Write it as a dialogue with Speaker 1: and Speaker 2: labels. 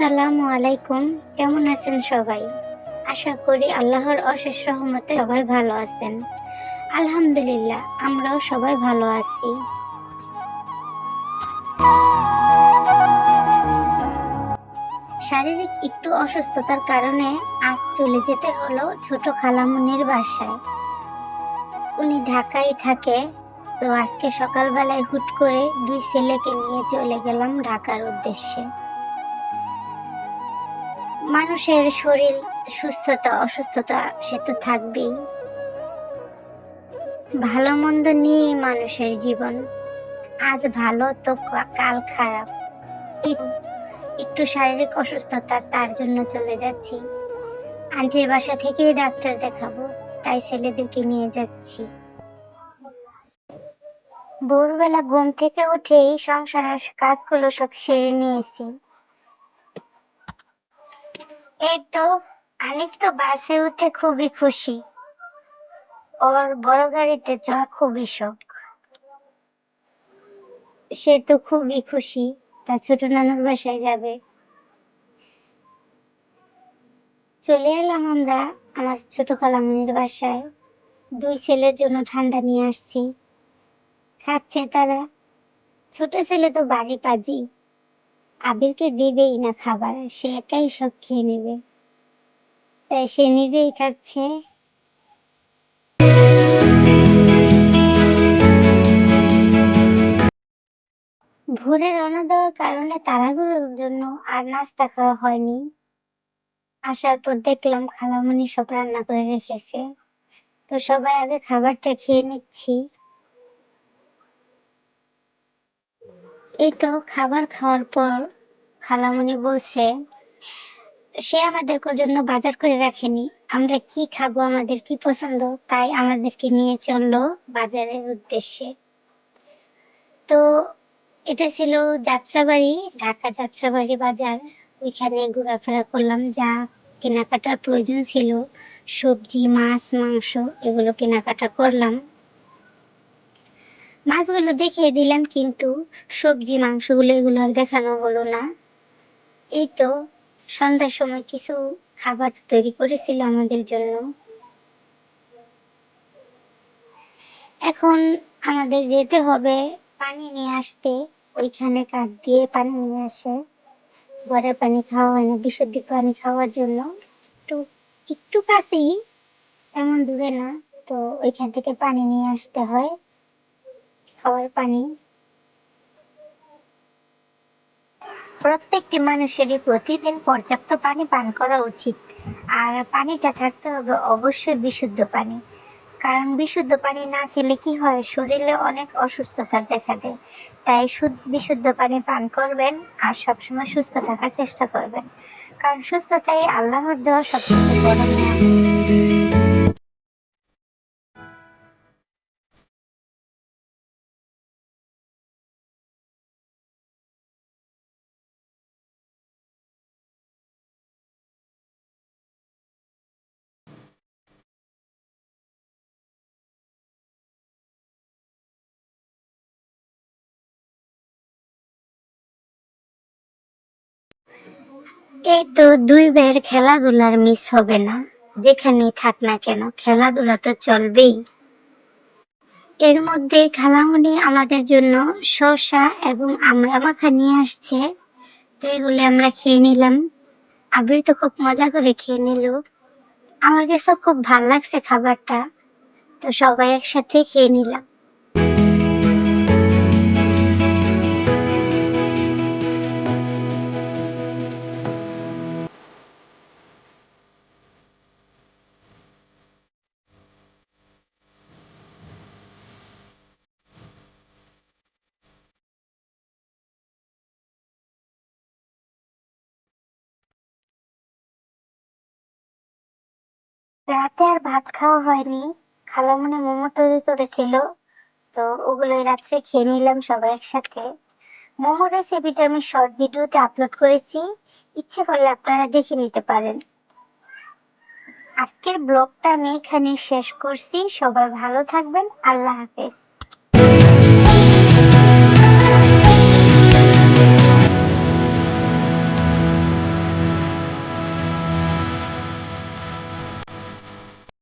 Speaker 1: আলাইকুম। কেমন আছেন সবাই? আশা করি আল্লাহর অশেষ রহমতে সবাই ভালো আছেন। আলহামদুলিল্লাহ, আমরাও সবাই ভালো আছি। শারীরিক একটু অসুস্থতার কারণে আজ চলে যেতে হলো ছোট খালামুনির বাসায়। উনি ঢাকায় থাকে, তো আজকে সকালবেলায় হুট করে দুই ছেলেকে নিয়ে চলে গেলাম ঢাকার উদ্দেশ্যে। মানুষের শরীর সুস্থতা, অসুস্থতা, সে তো থাকবেই। ভালো মন্দ নিয়েই মানুষের জীবন। আজ ভালো, তো কাল খারাপ। একটু শারীরিক অসুস্থতা, তার জন্য চলে যাচ্ছি। আন্টির বাসা থেকেই ডাক্তার দেখাবো, তাই ছেলেদেরকে নিয়ে যাচ্ছি। ভোরবেলা ঘুম থেকে উঠেই সংসারের কাজগুলো সব সেরে নিয়েছি। এই তো আনিক তো বাসে উঠে খুবই খুশি। ওর বড় গাড়িতে চড়া খুবই শখ। সে তো খুবই খুশি, তার ছোট নানুর বাসায় যাবে। চলে এলাম আমরা আমার ছোট খালামনির বাসায়। দুই ছেলের জন্য ঠান্ডা নিয়ে আসছি। খাচ্ছে তারা। ছোট ছেলে তো বাড়ি পাজি। আবিরকে দিবেই না খাবার সে একাই সব খেয়ে নেবে। তাই সে নিজেই খাচ্ছে। ভোরে রওনা দেওয়ার কারণে তাড়াহুড়োর জন্য আর নাস্তা খাওয়া হয়নি। আসার পর দেখলাম খালামণি সব রান্না করে রেখেছে। তো সবাই আগে খাবারটা খেয়ে নিচ্ছি। এই তো খাবার খাওয়ার পর খালামণি বলছে, সে আমাদের জন্য বাজার করে রাখেনি। আমরা কি খাব, আমাদের কি পছন্দ, তাই আমাদেরকে নিয়ে চলল বাজারের উদ্দেশ্যে। তো এটা ছিল যাত্রাবাড়ি, ঢাকা যাত্রাবাড়ি বাজার। ওইখানে ঘোরাফেরা করলাম, যা কেনাকাটার প্রয়োজন ছিল। সবজি, মাছ, মাংস, এগুলো কেনাকাটা করলাম। মাছগুলো দেখিয়ে দিলাম, কিন্তু সবজি, মাংসগুলো এগুলো আর দেখানো হলো না। এই তো সন্ধ্যার সময় কিছু খাবার তৈরি করেছিল আমাদের জন্য। এখন আমাদের যেতে হবে পানি নিয়ে আসতে। ওইখানে কাঠ দিয়ে পানি নিয়ে আসে। ঘরের পানি খাওয়া হয় না, বিশুদ্ধ পানি খাওয়ার জন্য। একটু একটু কাছেই এমন দূরে না। তো ওইখান থেকে পানি নিয়ে আসতে হয়, খাওয়ার পানি। প্রত্যেকটি মানুষেরই প্রতিদিন পর্যাপ্ত পানি পান করা উচিত। আর পানিটা থাকতে হবে অবশ্যই বিশুদ্ধ পানি। কারণ বিশুদ্ধ পানি না খেলে কি হয়? শরীরে অনেক অসুস্থতা দেখা দেয়। তাই শুদ্ধ বিশুদ্ধ পানি পান করবেন আর সবসময় সুস্থ থাকার চেষ্টা করবেন। কারণ সুস্থতাই আল্লাহর দেওয়া সবচেয়ে বড় নিয়ামত। এই তো দুই ভাইয়ের খেলাধুলার মিস হবে না। যেখানেই থাক না কেন, খেলাধুলা তো চলবেই। এর মধ্যে খালামণি আমাদের জন্য শসা এবং আমড়া মাখা নিয়ে আসছে। তো এগুলো আমরা খেয়ে নিলাম। আবির তো খুব মজা করে খেয়ে নিল। আমার কাছে খুব ভালো লাগছে খাবারটা। তো সবাই একসাথে খেয়ে নিলাম। রাতে আর ভাত খাওয়া হয়নি। খালামণি মোমো তৈরি করেছিল। তো ওগুলোই রাত্রে খেয়ে নিলাম সবাই একসাথে। মোমো রেসিপিটা আমি শর্ট ভিডিওতে আপলোড করেছি। ইচ্ছে করলে আপনারা দেখে নিতে পারেন। আজকের ব্লগটা আমি এখানে শেষ করছি। সবাই ভালো থাকবেন। আল্লাহ হাফেজ।